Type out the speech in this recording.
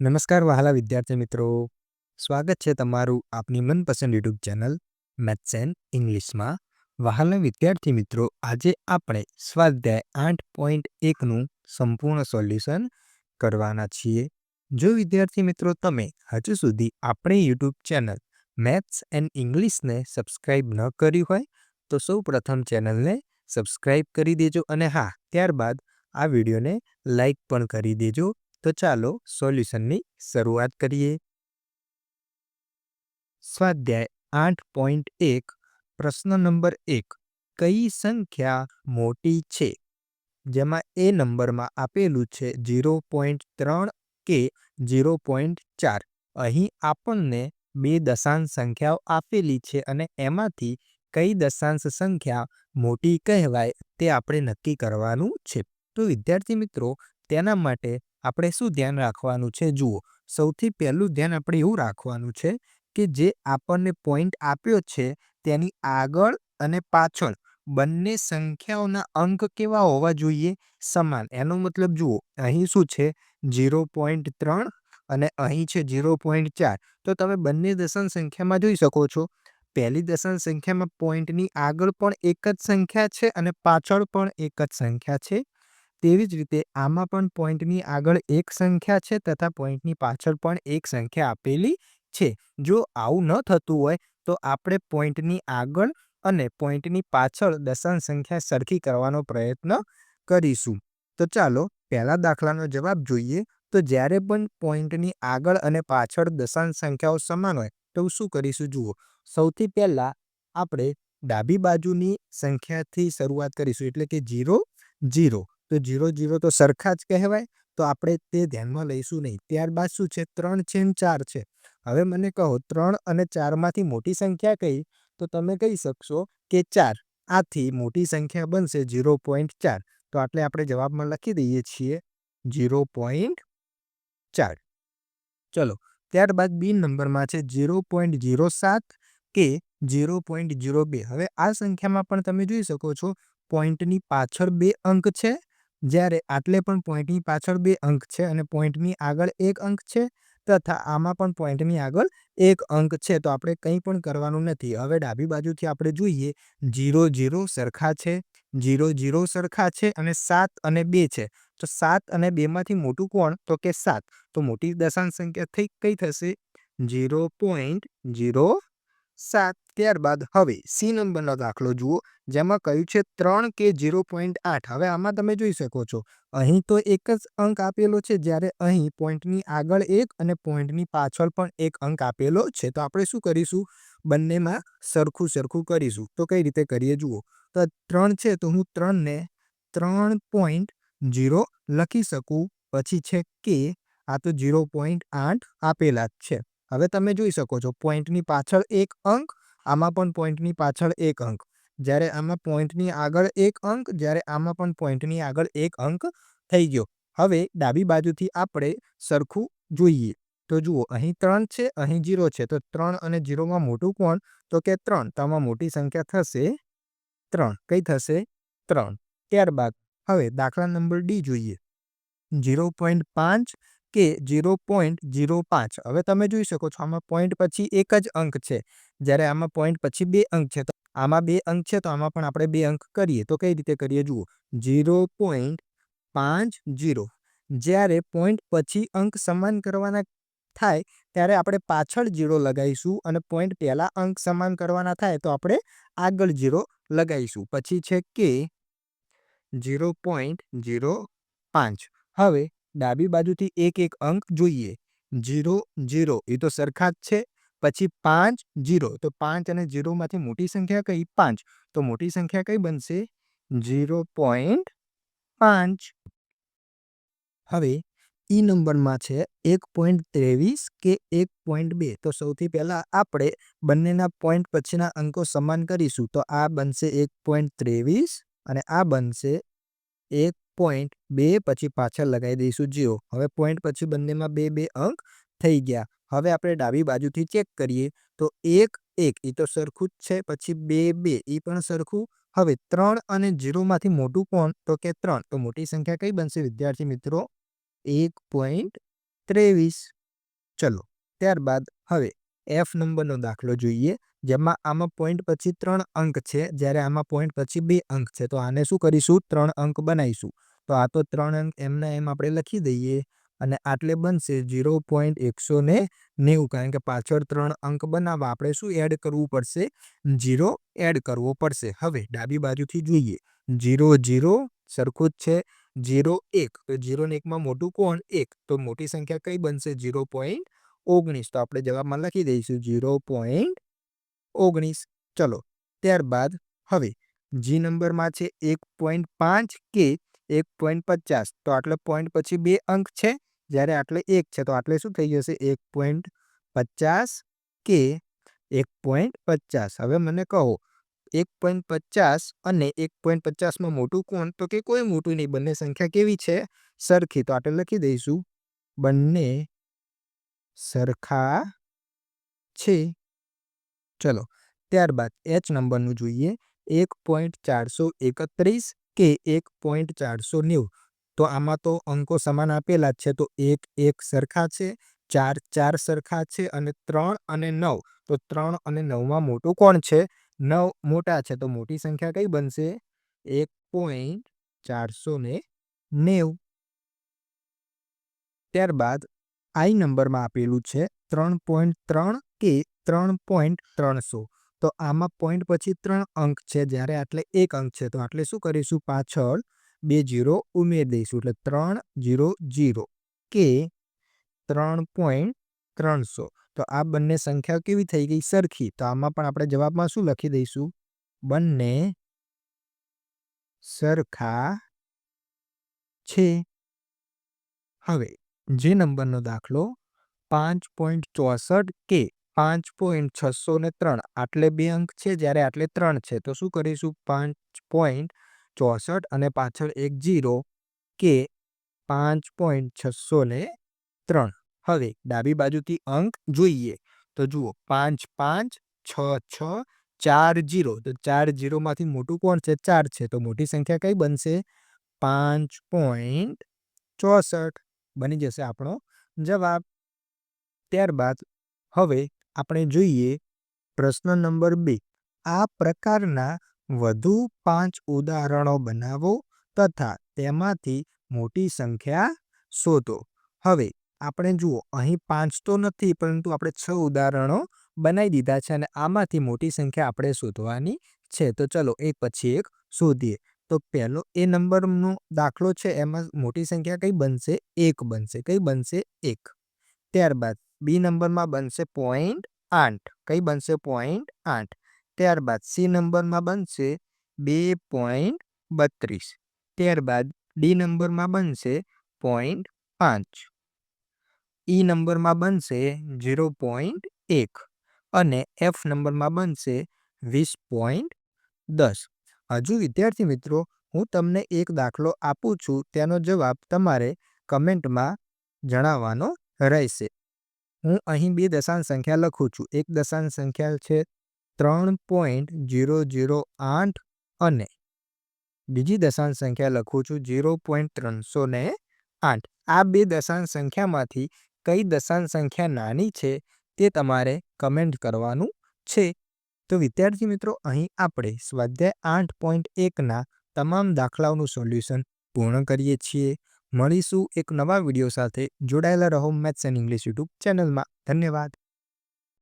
નમસ્કાર વહાલા વિદ્યાર્થી મિત્રો. સ્વાગત છે તમારું આપની મનપસંદ યુટ્યુબ ચેનલ મેથ્સ એન્ડ ઇંગ્લિશમાં. વહાલા વિદ્યાર્થી મિત્રો, આજે આપણે સ્વાધ્યાય આઠ પોઈન્ટ એકનું સંપૂર્ણ સોલ્યુશન કરવાના છીએ. જો વિદ્યાર્થી મિત્રો, તમે હજુ સુધી આપણી યુટ્યુબ ચેનલ મેથ્સ એન્ડ ઇંગ્લિશને સબસ્ક્રાઇબ ન કર્યું હોય, તો સૌ પ્રથમ ચેનલને સબસ્ક્રાઇબ કરી દેજો અને હા, ત્યારબાદ આ વિડીયોને લાઇક પણ કરી દેજો. તો ચાલો સોલ્યુશનની શરૂઆત કરીએ. સ્વાધ્યાય આઠ પોઈન્ટ એક, પ્રશ્ન નંબર એક, કઈ સંખ્યા મોટી છે? જેમાં એ નંબરમાં આપેલું છે ઝીરો પોઈન્ટ ત્રણ કે ઝીરો પોઈન્ટ ચાર. અહીં આપણને બે દશાંશ સંખ્યાઓ આપેલી છે અને એમાંથી કઈ દશાંશ સંખ્યા મોટી કહેવાય તે આપણે નક્કી કરવાનું છે. તો વિદ્યાર્થી મિત્રો, તેના માટે આપણે શું ધ્યાન રાખવાનું છે? જુઓ, સૌથી પહેલું ધ્યાન આપણે એવું રાખવાનું છે કે જે આપણને પોઈન્ટ આપ્યો છે તેની આગળ અને પાછળ બંને સંખ્યાઓના અંક કેવા હોવા જોઈએ? સમાન. એનો મતલબ જુઓ, અહીં શું છે? ઝીરો પોઈન્ટ ત્રણ અને અહીં છે ઝીરો પોઈન્ટ ચાર. તો તમે બંને દશાંશ સંખ્યામાં જોઈ શકો છો. પહેલી દશાંશ સંખ્યામાં પોઈન્ટની આગળ પણ એક જ સંખ્યા છે અને પાછળ પણ એક જ સંખ્યા છે. તેવી જ રીતે આમાં પણ પોઈન્ટની આગળ એક સંખ્યા છે તથા પોઈન્ટની પાછળ પણ એક સંખ્યા આપેલી છે. જો આવું ન થતું હોય તો આપણે પોઈન્ટની આગળ અને પોઈન્ટની પાછળ દશાંશ સંખ્યા સરખી કરવાનો પ્રયત્ન કરીશું. તો ચાલો પહેલા દાખલાનો જવાબ જોઈએ. તો જ્યારે પણ પોઈન્ટની આગળ અને પાછળ દશાંશ સંખ્યાઓ સમાન હોય તો શું કરીશું જુઓ. સૌથી પહેલાં આપણે ડાબી બાજુની સંખ્યાથી શરૂઆત કરીશું એટલે કે જીરો જીરો તો જીરો જીરો તો સરખા જ કહેવાય, તો આપણે તે ધ્યાનમાં લઈશું નહીં. ત્યારબાદ શું છે? ત્રણ છે ને ચાર છે. હવે મને કહો, ત્રણ અને ચારમાંથી મોટી સંખ્યા કઈ? તો તમે કહી શકશો કે ચાર. આથી મોટી સંખ્યા બનશે ઝીરો પોઈન્ટ ચાર. તો આટલે આપણે જવાબમાં લખી દઈએ છીએ ઝીરો પોઈન્ટ ચાર. ચલો, ત્યારબાદ બી નંબરમાં છે ઝીરો પોઈન્ટ ઝીરો સાત કે ઝીરો પોઈન્ટ ઝીરો બે. હવે આ સંખ્યામાં પણ તમે જોઈ શકો છો, પોઈન્ટની પાછળ બે અંક છે. જ્યારે આટલે પણ પોઈન્ટની પાછળ બે અંક છે અને પોઈન્ટની આગળ એક અંક છે, તથા આમાં પણ પોઈન્ટની આગળ એક અંક છે, તો આપણે કંઈ પણ કરવાનું નથી. હવે ડાબી બાજુથી આપણે જોઈએ, જીરો જીરો સરખા છે, જીરો જીરો સરખા છે અને સાત અને બે છે. તો સાત અને બેમાંથી મોટું કોણ? તો કે સાત. તો મોટી દશાંશ સંખ્યા થઈ, કઈ થશે? જીરો પોઈન્ટ જીરો સાત ત્યારબાદ હવે સી નંબરનો દાખલો જુઓ, જેમાં કહ્યું છે ત્રણ કે ઝીરો પોઈન્ટ આઠ. હવે આમાં તમે જોઈ શકો છો, અહીં તો એક જ અંક આપેલો છે, જ્યારે અહીં પોઈન્ટની આગળ એક અને પોઈન્ટની પાછળ પણ એક અંક આપેલો છે. તો આપણે શું કરીશું? બંનેમાં સરખું સરખું કરીશું. તો કઈ રીતે કરીએ જુઓ, તો ત્રણ છે, તો હું ત્રણને ત્રણ પોઈન્ટ ઝીરો લખી શકું. પછી છે કે, આ તો ઝીરો પોઈન્ટ આઠ આપેલા જ છે. હવે તમે જોઈ શકો છો, પોઈન્ટની પાછળ એક અંક, આમાં પણ પોઈન્ટની પાછળ એક અંક. જ્યારે આમાં પોઈન્ટની આગળ એક અંક, જ્યારે આમાં પણ પોઈન્ટની આગળ એક અંક થઈ ગયો. હવે ડાબી બાજુથી આપણે સરખું જોઈએ. તો જુઓ, અહીં ત્રણ છે, અહીં જીરો છે. તો ત્રણ અને જીરોમાં મોટું કોણ? તો કે ત્રણ. તો આમાં મોટી સંખ્યા થશે ત્રણ. કઈ થશે? ત્રણ. ત્યારબાદ હવે દાખલા નંબર ડી જોઈએ. ઝીરો પોઈન્ટ પાંચ કે ઝીરો પોઈન્ટ ઝીરો પાંચ. હવે તમે જોઈ શકો છો આમાં પોઈન્ટ પછી એક જ અંક છે. જ્યારે આમાં પોઈન્ટ પછી બે અંક છે, તો આમાં બે અંક છે, તો આમાં પણ આપણે બે અંક કરીએ. તો કઈ રીતે કરીએ? જુઓ. ઝીરો પોઈન્ટ પાંચ ઝીરો. જ્યારે પોઈન્ટ પછી અંક સમાન કરવાના થાય, ત્યારે આપણે પાછળ જીરો લગાવીશું અને પોઈન્ટ પહેલાં અંક સમાન કરવાના થાય, તો આપણે આગળ જીરો લગાવીશું પછી છે કે ઝીરો પોઈન્ટ ઝીરો પાંચ. હવે ડાબી બાજુથી એક એક અંક જોઈએ. જીરો જીરો, એ તો સરખા જ છે. પછી પાંચ, જીરો, તો પાંચ અને જીરોમાંથી મોટી સંખ્યા કઈ? પાંચ. તો મોટી સંખ્યા કઈ બનશે? જીરો પોઈન્ટ પાંચ. હવે ઈ નંબરમાં છે એક પોઈન્ટ ત્રેવીસ કે એક પોઈન્ટ બે? તો સૌથી પહેલાં આપણે બંનેના પોઈન્ટ પછીના અંકો સમાન કરીશું. તો આ બનશે એક પોઈન્ટ ત્રેવીસ અને આ બનશે એક પોઈન્ટ બે પછી પાછળ લગાવી દઈશું જીરો. હવે પોઈન્ટ પછી બંનેમાં બે બે અંક થઈ ગયા. હવે આપણે ડાબી બાજુથી ચેક કરીએ. તો એક એક એ તો સરખું જ છે. પછી બે બે એ પણ સરખું. હવે ત્રણ અને જીરોમાંથી મોટું કોણ? તો કે ત્રણ. તો મોટી સંખ્યા કઈ બનશે? વિદ્યાર્થી મિત્રો, એક પોઈન્ટ ત્રેવીસ. ચલો, ત્યારબાદ હવે એફ નંબરનો દાખલો જોઈએ, જેમાં આમાં પોઈન્ટ પછી ત્રણ અંક છે. જ્યારે આમાં પોઈન્ટ પછી બે અંક છે. તો આને શું કરીશું? ત્રણ અંક બનાવીશું. તો આ તો ત્રણ અંક એમના એમ આપણે લખી દઈએ અને આટલે બનશે ઝીરો પોઈન્ટ એકસો ને નેવું. કારણ કે પાછળ ત્રણ અંક બનાવવા આપણે શું એડ કરવું પડશે? જીરો એડ કરવો પડશે. હવે ડાબી બાજુથી જોઈએ. જીરો જીરો સરખું જ છે. જીરો એક. તો ઝીરો ને એકમાં મોટું કોણ? એક. તો મોટી સંખ્યા કઈ બનશે? જીરો પોઈન્ટ ઓગણીસ. તો આપણે જવાબમાં લખી દઈશું ઝીરો પોઈન્ટ ઓગણીસ. ચલો, ત્યારબાદ હવે જી નંબરમાં છે એક પોઈન્ટ પાંચ કે એક પોઈન્ટ પચાસ. તો આટલે પોઈન્ટ પછી બે અંક છે. જ્યારે આટલે એક છે, તો આટલે શું થઈ જશે? એક પોઈન્ટ પચાસ કે એક પોઈન્ટ પચાસ. હવે મને કહો, એક પોઈન્ટ પચાસ અને એક પોઈન્ટ પચાસમાં મોટું કોણ? તો કે કોઈ મોટું નહીં, બંને સંખ્યા કેવી છે? સરખી. તો આટલે લખી દઈશું. બંને સરખા છે. ચલો, ત્યારબાદ એચ નંબરનું જોઈએ. એક પોઈન્ટ ચારસો એકત્રીસ કે એક પોઈન્ટ ચારસો નેવું? તો આમાં તો અંકો સમાન આપેલા જ છે. તો એક એક સરખા છે, ચાર ચાર સરખા છે અને ત્રણ અને નવ. તો ત્રણ અને નવમાં મોટું કોણ છે? નવ મોટા છે. તો મોટી સંખ્યા કઈ બનશે? એક પોઈન્ટ ચારસો ને નેવું. ત્યારબાદ આઈ નંબરમાં આપેલું છે ત્રણ પોઈન્ટ ત્રણ કે ત્રણ પોઈન્ટ ત્રણસો. તો આમાં પોઈન્ટ પછી ત્રણ અંક છે, જ્યારે આટલે એક અંક છે. તો આટલે શું કરીશું? પાછળ બે જીરો ઉમેરી દઈશું. એટલે ત્રણ જીરો જીરો કે ત્રણ પોઈન્ટ ત્રણસો. તો આ બંને સંખ્યા કેવી થઈ ગઈ? સરખી. તો આમાં પણ આપણે જવાબમાં શું લખી દઈશું? બંને સરખા છે. હવે જે નંબરનો દાખલો? પાંચ પોઈન્ટ ચોસઠ કે પાંચ પોઈન્ટ છસો ને ત્રણ? આટલે બે અંક છે, જ્યારે આટલે ત્રણ છે. તો શું કરીશું? પાંચ પોઈન્ટ ચોસઠ અને પાછળ એક જીરો કે પાંચ પોઈન્ટ છસો ને ત્રણ. હવે ડાબી બાજુથી અંક જોઈએ. તો જુઓ, પાંચ પાંચ છ છ ચાર જીરો. તો ચાર જીરોમાંથી મોટું કોણ છે? ચાર છે. તો મોટી સંખ્યા કઈ બનશે? પાંચ પોઈન્ટ ચોસઠ. બની જશે આપણો જવાબ. ત્યારબાદ હવે આપણે જોઈએ પ્રશ્ન નંબર બે. આ પ્રકારના વધુ પાંચ ઉદાહરણો બનાવો તથા તેમાંથી મોટી સંખ્યા શોધો. હવે આપણે જુઓ, અહીં પાંચ તો નથી, પરંતુ આપણે છ ઉદાહરણો બનાવી દીધા છે અને આમાંથી મોટી સંખ્યા આપણે શોધવાની છે. તો ચલો, એક પછી એક શોધીએ. તો પહેલો એ નંબરનો દાખલો છે, એમાં મોટી સંખ્યા કઈ બનશે? એક બનશે. કઈ બનશે? એક. ત્યારબાદ બી નંબરમાં બનશે પોઈન્ટ આઠ. કઈ બનશે? પોઈન્ટ આઠ. ત્યારબાદ સી નંબરમાં બનશે બે પોઈન્ટ બત્રીસ. ત્યારબાદ ડી નંબરમાં બનશે પોઈન્ટ પાંચ. ઈ નંબરમાં બનશે ઝીરો પોઈન્ટ એક. અને એફ નંબરમાં બનશે વીસ પોઈન્ટ દસ. હજુ વિદ્યાર્થી મિત્રો, હું તમને એક દાખલો આપું છું, તેનો જવાબ તમારે કમેન્ટમાં જણાવવાનો રહેશે. હું અહીં બે દશાંશ સંખ્યા લખું છું. એક દશાંશ સંખ્યા છે ત્રણ પોઈન્ટ ઝીરો ઝીરો આઠ અને બીજી દશાંશ સંખ્યા લખું છું ઝીરો પોઈન્ટ ત્રણસો ને આઠ. આ બે દશાંશ સંખ્યામાંથી કઈ દશાંશ સંખ્યા નાની છે તે તમારે કમેન્ટ કરવાનું છે. તો વિદ્યાર્થી મિત્રો, અહીં આપણે સ્વાધ્યાય આઠ પોઈન્ટ એકના તમામ દાખલાઓનું સોલ્યુશન પૂર્ણ કરીએ છીએ. મળીશું એક નવા વીડિયો સાથે. જોડાયેલા રહો મેથ્સ એન્ડ ઇંગ્લિશ યુટ્યુબ ચેનલમાં ધન્યવાદ.